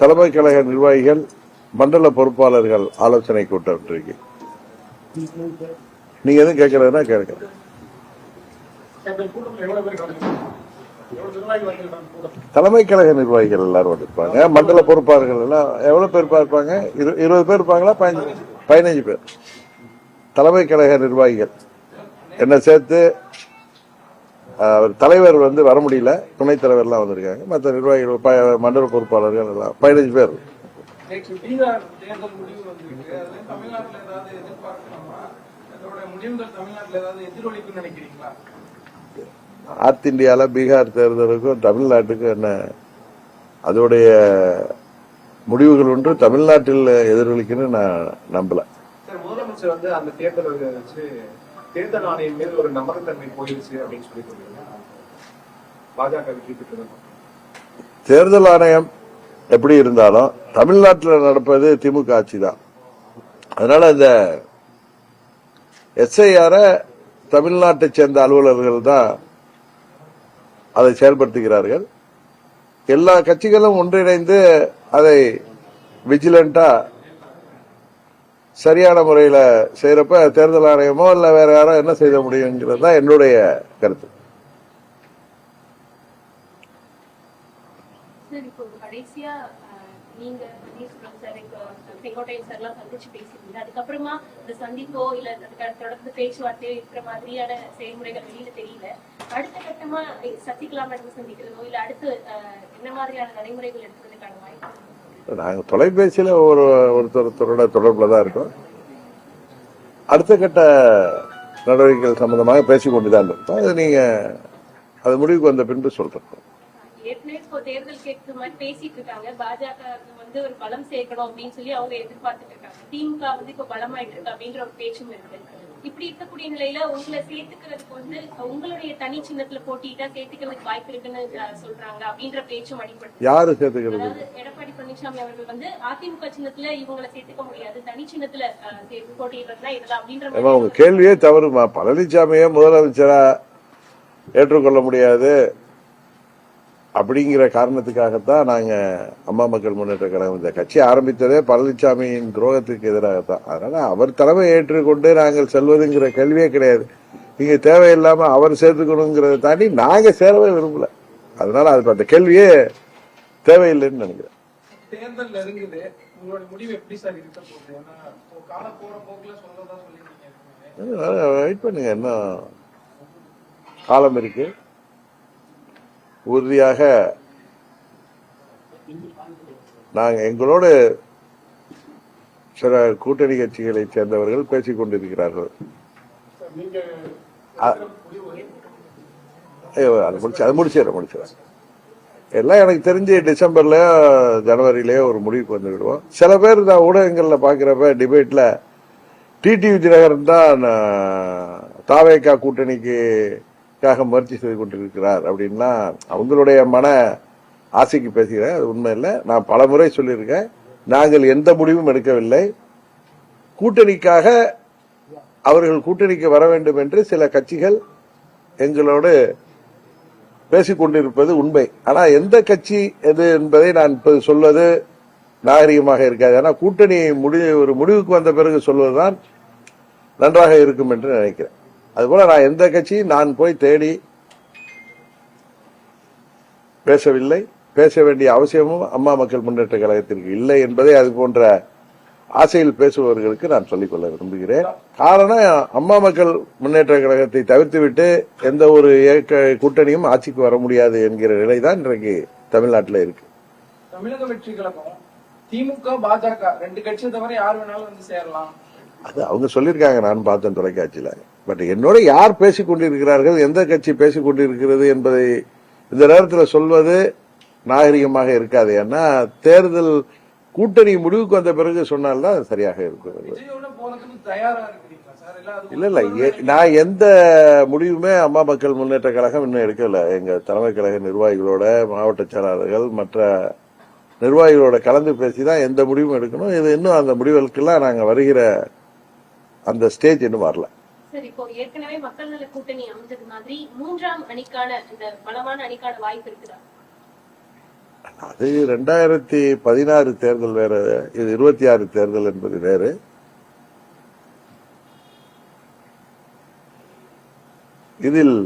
தலைமை கழக நிர்வாகிகள் மண்டல பொறுப்பாளர்கள் ஆலோசனை கூட்டம் இருக்கு நீங்க எதுவும் கேட்கறதுனா கேட்க நிர்வாகிகள் தலைமை கழக நிர்வாகிகள் எல்லாரும் வந்திருப்பாங்க மண்டல பொறுப்பாளர்கள் எல்லாம் எவ்வளவு பேர் இருப்பாங்க? இரு- இருபது பேர் இருப்பாங்களா? பதினஞ்சு பதினஞ்சு பேர். தலைமை கழக நிர்வாகிகள். என்ன சேர்த்து தலைவர் வந்து வர முடியல. துணைத் தலைவர்லாம் வந்திருக்காங்க. மற்ற நிர்வாகிகள் மண்டல பொறுப்பாளர்கள் எல்லாம் பதினஞ்சு பேர். நார்த் இந்தியால பீகார் தேர்தலுக்கும் தமிழ்நாட்டுக்கும் என்ன அதோடைய முடிவுகள் ஒன்று தமிழ்நாட்டில் எதிரொலிக்குன்னு நான் நம்பல. சார் முதலமைச்சர் வந்து அந்த தேர்தல் வச்சு தேர்தல் ஆணையம் மீது ஒரு நம்பகத்தன்மை போயிருச்சு அப்படின்னு சொல்லி பாஜக வெற்றி பெற்றது? தேர்தல் ஆணையம் எப்படி இருந்தாலும் தமிழ்நாட்டில் நடப்பது திமுக ஆட்சி தான் அதனால இந்த எஸ்ஐஆர தமிழ்நாட்டை சேர்ந்த அலுவலர்கள் தான் அதை செயல்படுத்துகிறார்கள். எல்லா கட்சிகளும் ஒன்றிணைந்து அதை விஜிலண்டா சரியான முறையில செய்யறப்ப தேர்தல் ஆணையமோ இல்ல வேற யாரோ என்ன செய்ய முடியுங்கிறது தான் என்னுடைய கருத்து. இப்போ கடைசியா அஹ், நீங்க சார் இப்போ செங்கோட்டையன் சார் எல்லாம் சந்திச்சு பேசியிருந்தீங்க. அதுக்கப்புறமா இந்த சந்திப்போ இல்ல அதுக்கு தொடர்ந்து பேச்சுவார்த்தையோ இருக்கிற மாதிரியான செயல்முறைகள் வெளியில தெரியல. அடுத்த கட்டமா அஹ், சசிகலா மேடம் சந்திக்கிறதோ? இல்ல அடுத்து அஹ், என்ன மாதிரியான நடைமுறைகள் எடுக்கிறதுக்கான வாய்ப்பு? நாங்க தொலைபேசியில ஒரு ஒருத்தரத்தரோட தொடர்பில் தான் இருக்கோம். அடுத்த கட்ட நடவடிக்கைகள் சம்பந்தமாக பேசிக்கொண்டு தான் இருக்கோம். அது நீங்க அது முடிவுக்கு வந்த பின்பு சொல்கிறோம் இப்போ தேர்தல் கேட்கிற மாதிரி பேசிட்டு இருக்காங்க. பாஜக வந்து ஒரு பலம் சேர்க்கணும் அப்படின்னு சொல்லி அவங்க எதிர்பார்த்துட்டு இருக்காங்க. திமுக வந்து இப்போ பலமாயிட்டு இருக்கு அப்படின்ற ஒரு பேச்சும் இருக்கு. இப்படி இருக்கக்கூடிய நிலையில உங்களை சேர்த்துக்கிறதுக்கு வந்து உங்களுடைய தனி சின்னத்துல போட்டிட்டா சேர்த்துக்கிறதுக்கு வாய்ப்பு இருக்குன்னு சொல்றாங்க அப்படின்ற பேச்சும் அடிப்படுது யாரு சேர்த்துக்கிறது? எடப்பாடி பழனிசாமி அவர்கள் வந்து அதிமுக சின்னத்துல இவங்களை சேர்த்துக்க முடியாது தனி சின்னத்துல போட்டியிடுறதுனா இதுதான் அப்படின்ற உங்க கேள்வியே தவறுமா. பழனிசாமியே முதலமைச்சரா ஏற்றுக்கொள்ள முடியாது. அப்படிங்கிற காரணத்துக்காகத்தான் நாங்க அம்மா மக்கள் முன்னேற்ற கழகம் இந்த கட்சி ஆரம்பித்ததே பழனிசாமியின் துரோகத்துக்கு எதிராகத்தான். அதனால அவர் தலைமை ஏற்றுக்கொண்டு நாங்கள் செல்வதுங்கிற கேள்வியே கிடையாது. நீங்க தேவையில்லாம அவர் சேர்த்துக்கணுங்கிறத தாண்டி நாங்க சேரவே விரும்பல. அதனால அது அந்த கேள்வியே தேவையில்லைன்னு நினைக்கிறேன். தேர்தல் நெருங்குது. உங்களோட முடிவு எப்படி சார் இருக்க போகுது? ஏன்னா இப்போ காலம் போற போக்குல சொல்றதா சொல்லிருக்கீங்க வெயிட் பண்ணுங்க இன்னும் காலம் இருக்கு. உறுதியாக நாங்க எங்களோடு சில கூட்டணி கட்சிகளை சேர்ந்தவர்கள் பேசிக் கொண்டிருக்கிறார்கள். அது முடிச்சு அது முடிச்சிடறேன் முடிச்சிடறேன். எல்லாம் எனக்கு தெரிஞ்சு டிசம்பர்ல ஜனவரிலயோ ஒரு முடிவுக்கு வந்து விடுவோம் சில பேர் நான் ஊடகங்கள்ல பாக்குறப்ப டிபேட்ல டிடிவி தினகரன் தான் ஆஹ், தாவேகா கூட்டணிக்குக்காக முயற்சி செய்து கொண்டிருக்கிறார் அப்படின்னா அவங்களுடைய மன ஆசைக்கு பேசுகிறேன். அது உண்மை இல்லை. நான் பல முறை சொல்லியிருக்கேன். நாங்கள் எந்த முடிவும் எடுக்கவில்லை. கூட்டணிக்காக அவர்கள் கூட்டணிக்கு வர வேண்டும் என்று சில கட்சிகள் எங்களோடு பேசிக் கொண்டிருப்பது உண்மை. ஆனால் எந்த கட்சி எது என்பதை நான் சொல்வது நாகரிகமாக இருக்காது. ஆனால் கூட்டணி முடி ஒரு முடிவுக்கு வந்த பிறகு சொல்வதுதான் நன்றாக இருக்கும் என்று நினைக்கிறேன். அதுபோல நான் எந்த கட்சியும் நான் போய் தேடி பேசவில்லை. பேச வேண்டிய அவசியமும் அம்மா மக்கள் முன்னேற்ற கழகத்திற்கு இல்லை என்பதை அது போன்ற ஆசையில் பேசுபவர்களுக்கு நான் சொல்லிக்கொள்ள விரும்புகிறேன். காரணம் அம்மா மக்கள் முன்னேற்ற கழகத்தை தவிர்த்துவிட்டு எந்த ஒரு இயக்க கூட்டணியும் ஆட்சிக்கு வர முடியாது என்கிற நிலைதான் இன்றைக்கு தமிழ்நாட்டில் இருக்கு. தமிழக வெற்றி கழகம் திமுக பாஜக ரெண்டு கட்சியை தவிர யார் வேணாலும் வந்து சேரலாம். அது அவங்க சொல்லியிருக்காங்க நான் பார்த்தேன் தொலைக்காட்சியில. பட் என்னோட யார் பேசிக் கொண்டிருக்கிறார்கள் எந்த கட்சி பேசிக் கொண்டிருக்கிறது என்பதை இந்த நேரத்தில் சொல்வது நாகரிகமாக இருக்காது. ஏன்னா தேர்தல் கூட்டணி முடிவுக்கு வந்த பிறகு சொன்னால்தான் சரியாக சார்? இல்ல இல்ல நான் எந்த முடிவுமே அம்மா மக்கள் முன்னேற்ற கழகம் இன்னும் எடுக்கல. எங்க தலைமை கழக நிர்வாகிகளோட மாவட்ட செயலாளர்கள் மற்ற நிர்வாகிகளோட கலந்து பேசிதான் எந்த முடிவும் எடுக்கணும். இது இன்னும் அந்த முடிவுகளுக்கெல்லாம் நாங்க வருகிற அந்த ஸ்டேஜ் இன்னும் வரல. சரி இப்போ ஏற்கனவே மக்கள் நல கூட்டணி அமைஞ்சது மாதிரி மூன்றாம் அணிக்கான இந்த பலமான அணிக்கான வாய்ப்பு இருக்குதா? அது ரெண்டாயிரத்தி பதினாறு தேர்தல் வேற இது இருபத்தி ஆறு தேர்தல் என்பது வேறு. இதில்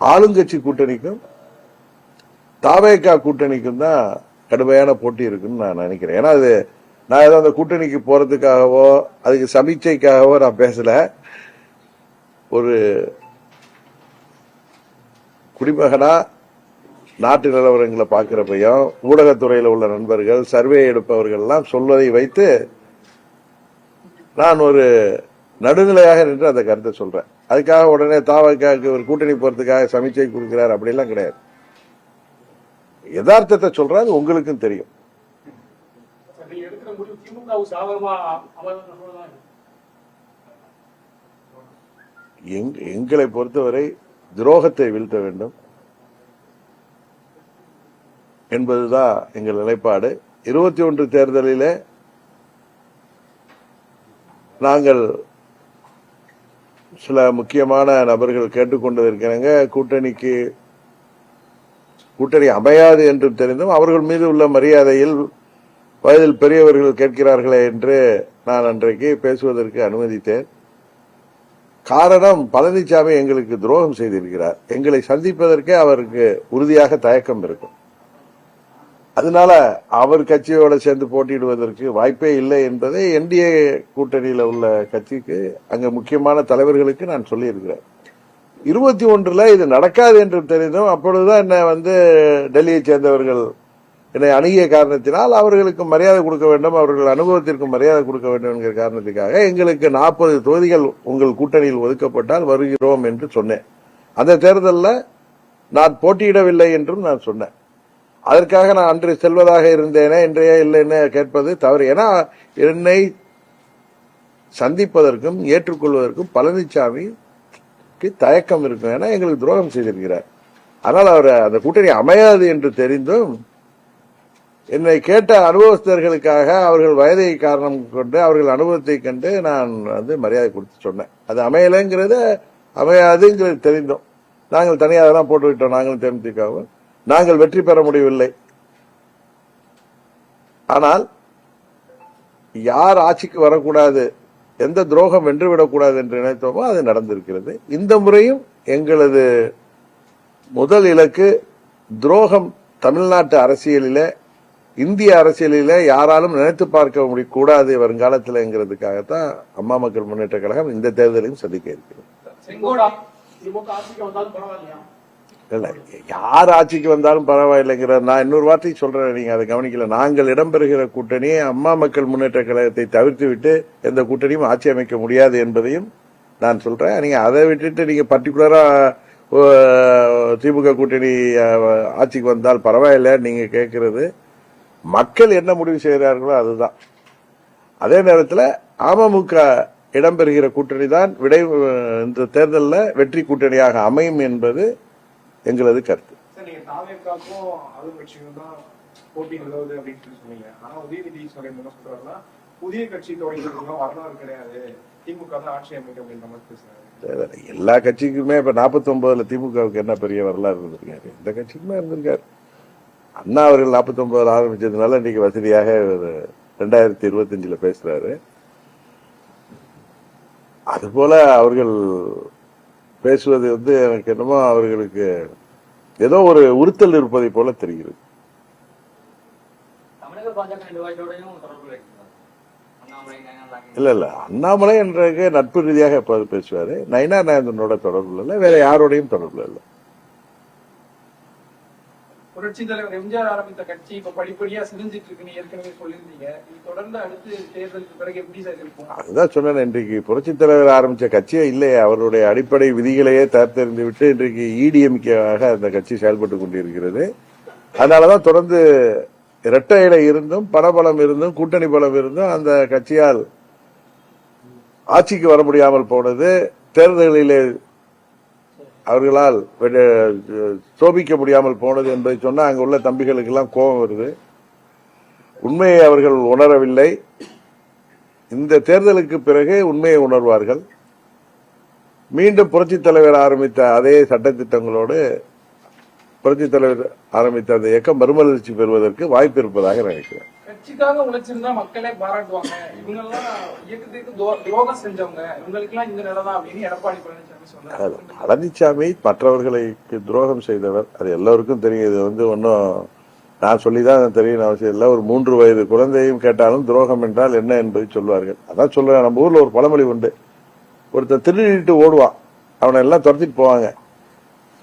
ஆளுங்கட்சி கூட்டணிக்கும் தாவேகா கூட்டணிக்கும் தான் கடுமையான போட்டி இருக்குன்னு நான் நினைக்கிறேன். ஏன்னா அது நான் ஏதோ அந்த கூட்டணிக்கு போறதுக்காகவோ அதுக்கு சமீட்சைக்காகவோ நான் பேசல. ஒரு குடிமகனா நாட்டு நிலவரங்களை பார்க்கிறப்பையும் ஊடகத்துறையில் உள்ள நண்பர்கள் சர்வே எடுப்பவர்கள்லாம் சொல்வதை வைத்து நான் ஒரு நடுநிலையாக நின்று அந்த கருத்தை சொல்றேன். அதுக்காக உடனே தாவக்காக்கு ஒரு கூட்டணி போறதுக்காக சமீட்சை கொடுக்கிறார் அப்படிலாம் கிடையாது. யதார்த்தத்தை சொல்றேன் அது உங்களுக்கும் தெரியும். சாதகமா எங்- எங்களை பொறுத்தவரை துரோகத்தை வீழ்த்த வேண்டும். என்பதுதான் எங்கள் நிலைப்பாடு. இருபத்தி ஒன்று தேர்தலில் நாங்கள் சில முக்கியமான நபர்கள் கேட்டுக்கொண்டிருக்கிறாங்க கூட்டணிக்கு கூட்டணி அமையாது என்று தெரிந்தும் அவர்கள் மீது உள்ள மரியாதையில் வயதில் பெரியவர்கள் கேட்கிறார்களே என்று நான் அன்றைக்கு பேசுவதற்கு அனுமதித்தேன். காரணம் பழனிசாமி எங்களுக்கு துரோகம் செய்திருக்கிறார். எங்களை சந்திப்பதற்கே அவருக்கு உறுதியாக தயக்கம் இருக்கும். அதனால அவர் கட்சியோட சேர்ந்து போட்டியிடுவதற்கு வாய்ப்பே இல்லை என்பதை என்டிஏ கூட்டணியில் உள்ள கட்சிக்கு அங்க முக்கியமான தலைவர்களுக்கு நான் சொல்லியிருக்கிறேன். இருபத்தி ஒன்றுல இது நடக்காது என்று தெரிந்தும். அப்பொழுதுதான் என்ன வந்து டெல்லியை சேர்ந்தவர்கள் என்னை அணுகிய காரணத்தினால் அவர்களுக்கு மரியாதை கொடுக்க வேண்டும் அவர்கள் அனுபவத்திற்கு மரியாதை கொடுக்க வேண்டும் என்கிற காரணத்துக்காக எங்களுக்கு நாற்பது தொகுதிகள் உங்கள் கூட்டணியில் ஒதுக்கப்பட்டால் வருகிறோம் என்று சொன்னேன். அந்த தேர்தலில் நான் போட்டியிடவில்லை என்றும் நான் சொன்னேன். அதற்காக நான் அன்று செல்வதாக இருந்தேனே இன்றைய இல்லைன்னு கேட்பது தவறு. ஏன்னா என்னை சந்திப்பதற்கும் ஏற்றுக்கொள்வதற்கும் பழனிசாமிக்கு தயக்கம் இருக்கும். ஏன்னா எங்களுக்கு துரோகம் செய்திருக்கிறார். ஆனால் அவர் அந்த கூட்டணி அமையாது என்று தெரிந்தும் என்னை கேட்ட அனுபவஸ்தர்களுக்காக அவர்கள் வயதை காரணம் கொண்டு அவர்கள் அனுபவத்தை கண்டு நான் வந்து மரியாதை கொடுத்து சொன்னேன். அது அமையலைங்கிறத அமையாதுங்கிறது தெரிந்தோம். நாங்கள் தனியாக தான் போட்டு விட்டோம் நாங்களும் தேமுதிகவும் நாங்கள் வெற்றி பெற முடியவில்லை. ஆனால் யார் ஆட்சிக்கு வரக்கூடாது எந்த துரோகம் வென்றுவிடக்கூடாது என்று நினைத்தோமோ அது நடந்திருக்கிறது. இந்த முறையும் எங்களது முதல் இலக்கு துரோகம் தமிழ்நாட்டு அரசியலிலே இந்திய அரசியலிலே யாராலும் நினைத்து பார்க்க முடியக்கூடாது வருங்காலத்தில்ங்கிறதுக்காகத்தான் அம்மா மக்கள் முன்னேற்ற கழகம் இந்த தேர்தலையும் சந்திக்க இருக்கிறது. இல்ல யார் ஆட்சிக்கு வந்தாலும் பரவாயில்லைங்கிற நான் இன்னொரு வார்த்தை சொல்றேன் நீங்க அதை கவனிக்கல. நாங்கள் இடம்பெறுகிற கூட்டணி அம்மா மக்கள் முன்னேற்ற கழகத்தை தவிர்த்து விட்டு எந்த கூட்டணியும் ஆட்சி அமைக்க முடியாது என்பதையும் நான் சொல்றேன். நீங்க அதை விட்டுட்டு நீங்க பர்டிகுலரா திமுக கூட்டணி ஆட்சிக்கு வந்தால் பரவாயில்ல நீங்க கேட்கறது மக்கள் என்ன முடிவு செய்கிறார்களோ அதுதான். அதே நேரத்தில் அமமுக இடம்பெறுகிற கூட்டணி தான் விடை இந்த தேர்தலில் வெற்றி கூட்டணியாக அமையும் என்பது எங்களது கருத்து. எல்லா கட்சிக்குமே இப்ப 49 திமுகவுக்கு என்ன பெரிய வரலாறு இருந்திருக்காரு? இந்த கட்சிக்குமே இருந்திருக்காரு. அண்ணா அவர்கள் 49 ஆரம்பிச்சதுனால இன்னைக்கு வசதியாக ஒரு ரெண்டாயிரத்தி இருபத்தஞ்சுல பேசுறாரு. அதுபோல அவர்கள் பேசுவது வந்து எனக்கு என்னமோ அவர்களுக்கு ஏதோ ஒரு உறுத்தல் இருப்பதை போல தெரிகிறது. தொடர்பு இல்ல இல்ல. அண்ணாமலை என்றக்கு நட்பு ரீதியாக எப்போது பேசுவாரு. நயினா நாயந்தனோட தொடர்புல இல்ல வேற யாரோடையும் தொடர்புல இல்ல. புரட்சி தலைவர் எம்ஜிஆர் ஆரம்பித்த கட்சி இப்ப படிப்படியா சிரிஞ்சிட்டு இருக்குன்னு ஏற்கனவே சொல்லியிருந்தீங்க. இது தொடர்ந்து அடுத்து தேர்தலுக்கு பிறகு எப்படி சார் இருக்கும்? அதுதான் சொன்னேன். இன்றைக்கு புரட்சி தலைவர் ஆரம்பிச்ச கட்சியே இல்லையே. அவருடைய அடிப்படை விதிகளையே தத்தெறிந்து விட்டு இன்றைக்கு இடிஎம்கேவாக அந்த கட்சி செயல்பட்டு கொண்டிருக்கிறது. அதனாலதான் தொடர்ந்து இரட்டை இலை இருந்தும் பணபலம் இருந்தும் கூட்டணி பலம் இருந்தும் அந்த கட்சியால் ஆட்சிக்கு வர முடியாமல் போனது. தேர்தலிலே அவர்களால் சோபிக்க முடியாமல் போனது என்பதை சொன்னால் அங்கே உள்ள தம்பிகளுக்கெல்லாம் கோபம் வருது. உண்மையை அவர்கள் உணரவில்லை. இந்த தேர்தலுக்கு பிறகு உண்மையை உணர்வார்கள். மீண்டும் புரட்சி தலைவர் ஆரம்பித்த அதே சட்டத்திட்டங்களோடு புரட்சி தலைவர் ஆரம்பித்த அந்த இயக்கம் மறுமலர்ச்சி பெறுவதற்கு வாய்ப்பு இருப்பதாக நினைக்கிறேன். கட்சிக்காக உழைச்சிருந்தா மக்களே பாராட்டுவாங்க. இவங்க எல்லாம் இயக்கத்திற்கு துரோகம் செஞ்சவங்க. இவங்களுக்கு எல்லாம் இந்த நிலை தான் அப்படின்னு எடப்பாடி பழனிசாமி சொன்னாரு. பழனிசாமி மற்றவர்களுக்கு துரோகம் செய்தவர். அது எல்லோருக்கும் தெரியும். இது வந்து ஒன்றும் நான் சொல்லிதான் தெரியும் அவசியம் இல்லை. ஒரு மூன்று வயது குழந்தையும் கேட்டாலும் துரோகம் என்றால் என்ன என்பதை சொல்வார்கள். அதான் சொல்றேன். நம்ம ஊர்ல ஒரு பழமொழி உண்டு. ஒருத்தர் திருடிட்டு ஓடுவான். அவனை எல்லாம் துரத்திட்டு போவாங்க.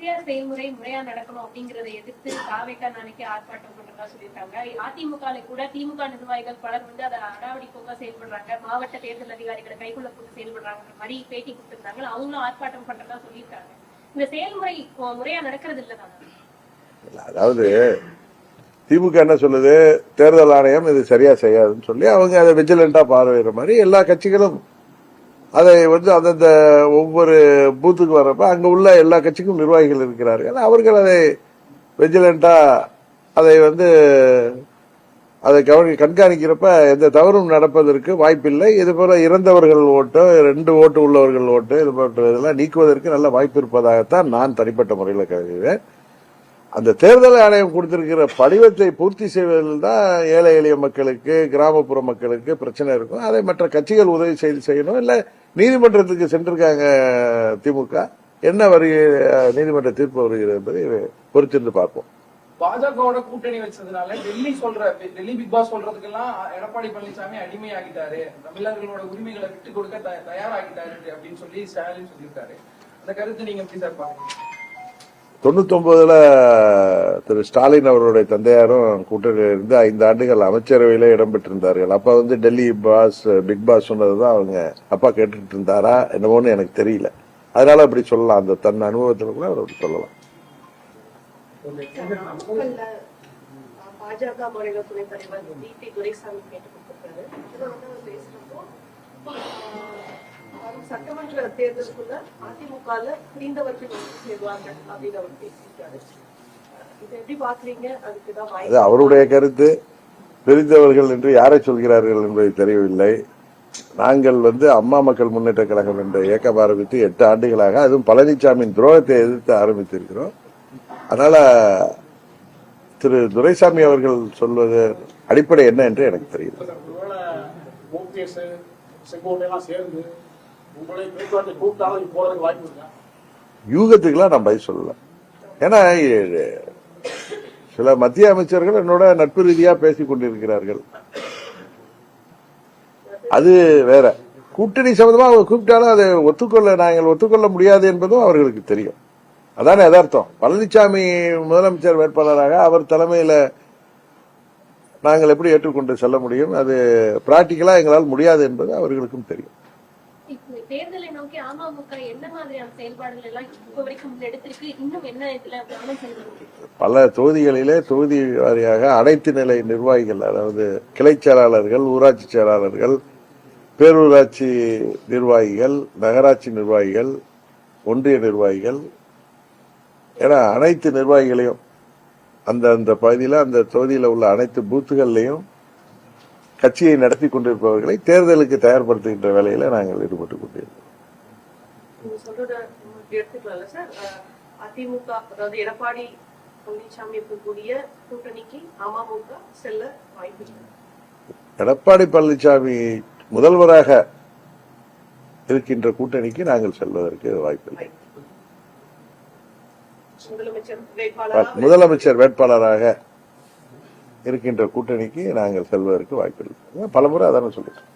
எஸ்டிஆர் செயல்முறை முறையா நடக்கணும் அப்படிங்கறத எதிர்த்து காவேக்கா நாளைக்கு ஆர்ப்பாட்டம் பண்றதா சொல்லியிருக்காங்க. அதிமுக கூட திமுக நிர்வாகிகள் பலர் வந்து அதை அடாவடி போக்கா செயல்படுறாங்க. மாவட்ட தேர்தல் அதிகாரிகளை கைக்குள்ள போட்டு செயல்படுறாங்க மாதிரி பேட்டி கொடுத்திருந்தாங்க. அவங்களும் ஆர்ப்பாட்டம் பண்றதா சொல்லியிருக்காங்க. இந்த செயல்முறை முறையா நடக்கிறது இல்லதான் அதாவது திமுக என்ன சொல்லுது? தேர்தல் ஆணையம் இது சரியா செய்யாதுன்னு சொல்லி அவங்க அதை விஜிலண்டா பார்வையிடுற மாதிரி எல்லா கட்சிகளும் அதை வந்து அந்தந்த ஒவ்வொரு பூத்துக்கு வர்றப்ப அங்க உள்ள எல்லா கட்சிக்கும் நிர்வாகிகள் இருக்கிறார்கள். அவர்கள் அதை விஜிலண்டா அதை வந்து அதை கவனி கண்காணிக்கிறப்ப எந்த தவறும் நடப்பதற்கு வாய்ப்பில்லை. இது போல இறந்தவர்கள் ஓட்டோ ரெண்டு ஓட்டு உள்ளவர்கள் ஓட்டு இது போன்ற இதெல்லாம் நீக்குவதற்கு நல்ல வாய்ப்பு இருப்பதாகத்தான் நான் தனிப்பட்ட முறையில் கருதுகிறேன். அந்த தேர்தல் ஆணையம் கொடுத்திருக்கிற படிவத்தை பூர்த்தி செய்வதில் தான் ஏழை எளிய மக்களுக்கு கிராமப்புற மக்களுக்கு பிரச்சனை இருக்கும். அதை மற்ற கட்சிகள் உதவி செய்து செய்யணும். இல்லை நீதிமன்றத்துக்கு சென்றிருக்காங்க திமுக. என்ன வரி நீதிமன்ற தீர்ப்பு வருகிறது என்பதை பொறுத்திருந்து பார்ப்போம். பாஜகவோட கூட்டணி வச்சதுனால டெல்லி சொல்ற டெல்லி பிக் பாஸ் சொல்றதுக்கெல்லாம் எடப்பாடி பழனிசாமி அடிமையாகிட்டாரு. தமிழர்களோட உரிமைகளை விட்டு கொடுக்க தயாராகிட்டாரு அப்படின்னு சொல்லி ஸ்டாலின் சொல்லியிருக்காரு. அந்த கருத்து நீங்க எப்படி சார் பாருங்க தொண்ணூத்தொன்பதுல திரு ஸ்டாலின் அவருடைய தந்தையாரும் கூட்டணியில் இருந்து ஐந்து ஆண்டுகள் அமைச்சரவையில இடம்பெற்றிருந்தார்கள். அப்ப வந்து டெல்லி பாஸ் பிக் பாஸ் சொன்னதுதான் அவங்க அப்பா கேட்டுட்டு இருந்தாரா என்னமோன்னு எனக்கு தெரியல. அதனால அப்படி சொல்லலாம். அந்த தன் அனுபவத்துல கூட அவர் அப்படி சொல்லலாம். பாஜக மாநில துணைத் தலைவர் டி பி துரைசாமி கேட்டுக் கொடுத்திருக்காரு. வரும் சட்டமன்ற தேர்தலுக்குள்ள அதிமுகல பிரிந்தவர்கள் சேருவாங்க அப்படின்னு அவர் பேசியிருக்காரு. இதை எப்படி பாக்குறீங்க அதுக்கு தான் அது அவருடைய கருத்து. பிரிந்தவர்கள் என்று யாரை சொல்கிறார்கள் என்பது தெரியவில்லை. நாங்கள் வந்து அம்மா மக்கள் முன்னேற்ற கழகம் என்ற இயக்கம் ஆரம்பித்து எட்டு ஆண்டுகளாக அதுவும் பழனிசாமியின் துரோகத்தை எதிர்த்து ஆரம்பித்திருக்கிறோம். அதனால திரு துரைசாமி அவர்கள் சொல்வது அடிப்படை என்ன என்று எனக்கு தெரியல யூகத்துக்கெல்லாம் நான் பதில் சொல்லல. ஏன்னா சில மத்திய அமைச்சர்கள் என்னோட நட்பு ரீதியா பேசிக் கொண்டிருக்கிறார்கள். அது வேற. கூட்டணி சம்பந்தமா அவங்க கூப்பிட்டாலும் அதை ஒத்துக்கொள்ள நாங்கள் ஒத்துக்கொள்ள முடியாது என்பதும் அவர்களுக்கு தெரியும். அதானே எதார்த்தம் பழனிசாமி முதலமைச்சர் வேட்பாளராக அவர் தலைமையில நாங்கள் எப்படி ஏற்றுக்கொண்டு செல்ல முடியும்? அது பிராக்டிக்கலா எங்களால் முடியாது என்பது அவர்களுக்கும் தெரியும். தேர்தலை நோக்கி அமமுக என்ன மாதிரியான செயல்பாடுகள் எல்லாம் இப்ப வரைக்கும் முன்னெடுத்திருக்கு இன்னும் என்ன இதுல கவனம் பல தொகுதிகளிலே தொகுதி வாரியாக அனைத்து நிலை நிர்வாகிகள் அதாவது கிளை செயலாளர்கள் ஊராட்சி செயலாளர்கள் பேரூராட்சி நிர்வாகிகள் நகராட்சி நிர்வாகிகள் ஒன்றிய நிர்வாகிகள் ஏன்னா அனைத்து நிர்வாகிகளையும் அந்த அந்த பகுதியில் அந்த தொகுதியில் உள்ள அனைத்து பூத்துகள்லையும் கட்சியை நடத்தி கொண்டிருப்பவர்களை தேர்தலுக்கு தயார்படுத்துகின்ற வேலையில நாங்கள் ஈடுபட்டு கொண்டிருக்கிறோம். அதிமுக அதாவது எடப்பாடி பழனிசாமி இருக்கக்கூடிய கூட்டணிக்கு அமமுக செல்ல வாய்ப்பு எடப்பாடி பழனிசாமி முதல்வராக இருக்கின்ற கூட்டணிக்கு நாங்கள் செல்வதற்கு வாய்ப்பில்லை முதலமைச்சர் வேட்பாளராக இருக்கின்ற கூட்டணிக்கு நாங்கள் செல்வதற்கு வாய்ப்பில்லை. பலமுறை அதான சொல்லிட்டோம்.